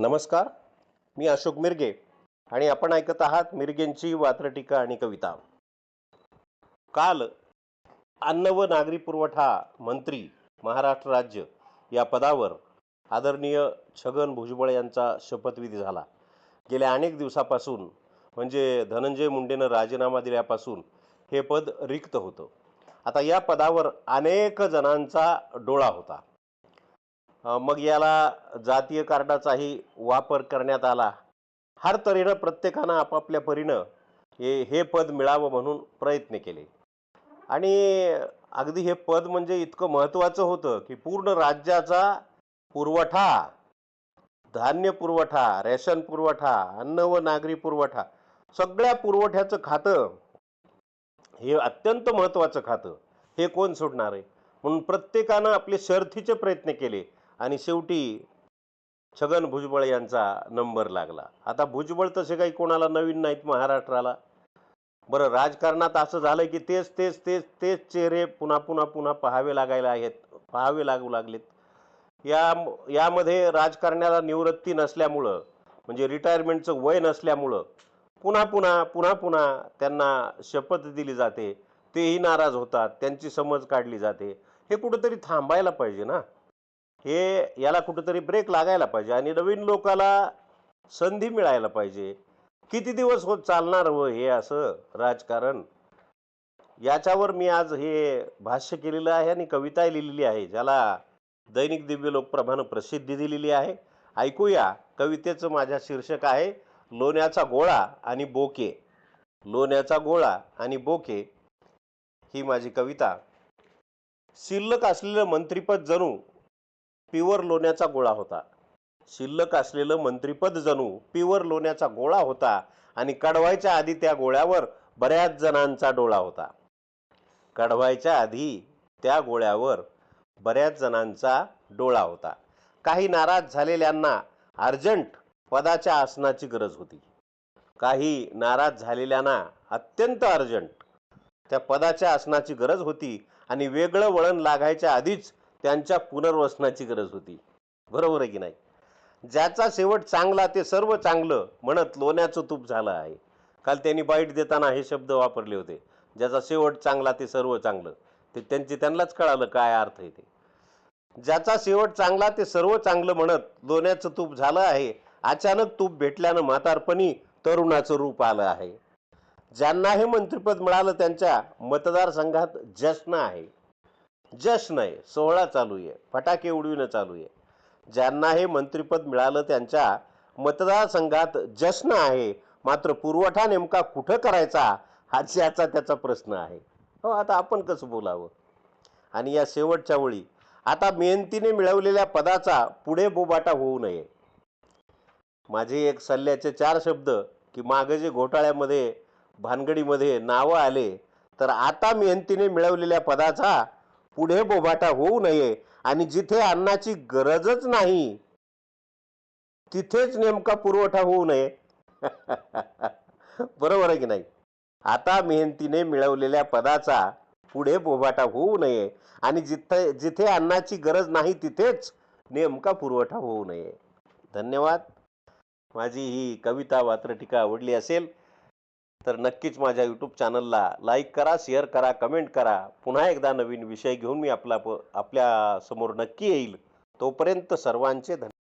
नमस्कार मी अशोक मिरगे आणि आपण ऐकत आहात मिरगेंची वात्रटीका आणि कविता. काल अन्न व नागरी पुरवठा मंत्री महाराष्ट्र राज्य या पदावर आदरणीय छगन भुजबळ यांचा शपथविधी झाला. गेल्या अनेक दिवसापासून म्हणजे धनंजय मुंडेनं राजीनामा दिल्यापासून हे पद रिक्त होतं. आता या पदावर अनेक जणांचा डोळा होता. मग याला जातीय कार्डाचाही वापर करण्यात आला. हर तऱ्हेनं प्रत्येकानं आपापल्या परीनं हे हे पद मिळावं म्हणून प्रयत्न केले. आणि अगदी हे पद म्हणजे इतकं महत्त्वाचं होतं की पूर्ण राज्याचा पुरवठा धान्य पुरवठा रेशन पुरवठा अन्न व नागरी पुरवठा सगळ्या पुरवठ्याचं खातं हे अत्यंत महत्त्वाचं खातं. हे कोण सोडणार आहे? म्हणून प्रत्येकानं आपले शर्थीचे प्रयत्न केले. आणि शेवटी छगन भुजबळ यांचा नंबर लागला. आता भुजबळ तसे काही कोणाला नवीन नाहीत महाराष्ट्राला. बरं राजकारणात असं झालं की तेच तेच तेच तेच चेहरे पुन्हा पुन्हा पुन्हा पाहावे लागायला आहेत पाहावे लागू लागलेत. या यामध्ये राजकारण्याला निवृत्ती नसल्यामुळं म्हणजे रिटायरमेंटचं वय नसल्यामुळं पुन्हा पुन्हा पुन्हा पुन्हा त्यांना शपथ दिली जाते. तेही नाराज होतात त्यांची समज काढली जाते. हे कुठंतरी थांबायला पाहिजे ना? हे याला कुठंतरी ब्रेक लागायला पाहिजे आणि नवीन लोकाला संधी मिळायला पाहिजे. किती दिवस होत चालणार व हे असं राजकारण? याच्यावर मी आज हे भाष्य केलेलं आहे आणि कविता लिहिलेली आहे ज्याला दैनिक दिव्य लोकप्रभानं प्रसिद्धी दिलेली आहे. ऐकूया कवितेचं माझ्या शीर्षक आहे लोण्याचा गोळा आणि बोके. लोण्याचा गोळा आणि बोके. ही माझी कविता. शिल्लक असलेलं मंत्रिपद जणू पिवर लोण्याचा गोळा होता. शिल्लक असलेलं मंत्रिपद जणू पिवर लोण्याचा गोळा होता आणि कढवायच्या आधी त्या गोळ्यावर बऱ्याच जणांचा डोळा होता. कढवायच्या आधी त्या गोळ्यावर बऱ्याच जणांचा डोळा होता. काही नाराज झालेल्यांना अर्जंट पदाच्या आसनाची गरज होती. काही नाराज झालेल्यांना अत्यंत अर्जंट. त्या पदाच्या आसनाची गरज होती आणि वेगळं वळण लागायच्या आधीच त्यांच्या पुनर्वसनाची गरज होती. बरोबर आहे की नाही? ज्याचा शेवट चांगला ते सर्व चांगलं म्हणत लोण्याचं तूप झालं आहे. काल त्यांनी बाईट देताना हे शब्द वापरले होते. ज्याचा शेवट चांगला ते सर्व चांगलं. ते त्यांचे त्यांनाच कळालं काय अर्थ आहे ते. ज्याचा शेवट चांगला ते सर्व चांगलं म्हणत लोण्याचं तूप झालं आहे अचानक तूप भेटल्यानं म्हातारपणी तरुणाचं रूप आलं आहे. ज्यांना हे मंत्रिपद मिळालं त्यांच्या मतदारसंघात जश्न आहे. जश्न आहे सोहळा चालू आहे फटाके उडविणं चालू आहे. ज्यांना हे मंत्रिपद मिळालं त्यांच्या मतदारसंघात जश्न आहे. मात्र पुरवठा नेमका कुठं करायचा हाच याचा त्याचा प्रश्न आहे. हो आता आपण कसं बोलावं? आणि या शेवटच्या वेळी आता मेहनतीने मिळवलेल्या पदाचा पुढे बोबाटा होऊ नये. माझे एक सल्ल्याचे चार शब्द की मागे जे घोटाळ्यामध्ये भानगडीमध्ये नावं आले तर आता मेहनतीने मिळवलेल्या पदाचा पुढे बोभाटा होऊ नये आणि जिथे अन्नाची गरजच नाही तिथेच नेमका पुरवठा होऊ नये. बरोबर आहे की नाही? आता मेहनतीने मिळवलेल्या पदाचा पुढे बोभाटा होऊ नये आणि जिथे जिथे अन्नाची गरज नाही तिथेच नेमका पुरवठा होऊ नये. धन्यवाद. माझी ही कविता वात्रटिका आवडली असेल तर नक्कीच माझ्या यूट्यूब चॅनलला लाईक करा शेअर करा कमेंट करा. पुन्हा एकदा नवीन विषय घेऊन मी आपला प आपल्यासमोर नक्की येईल. तोपर्यंत सर्वांचे धन्यवाद.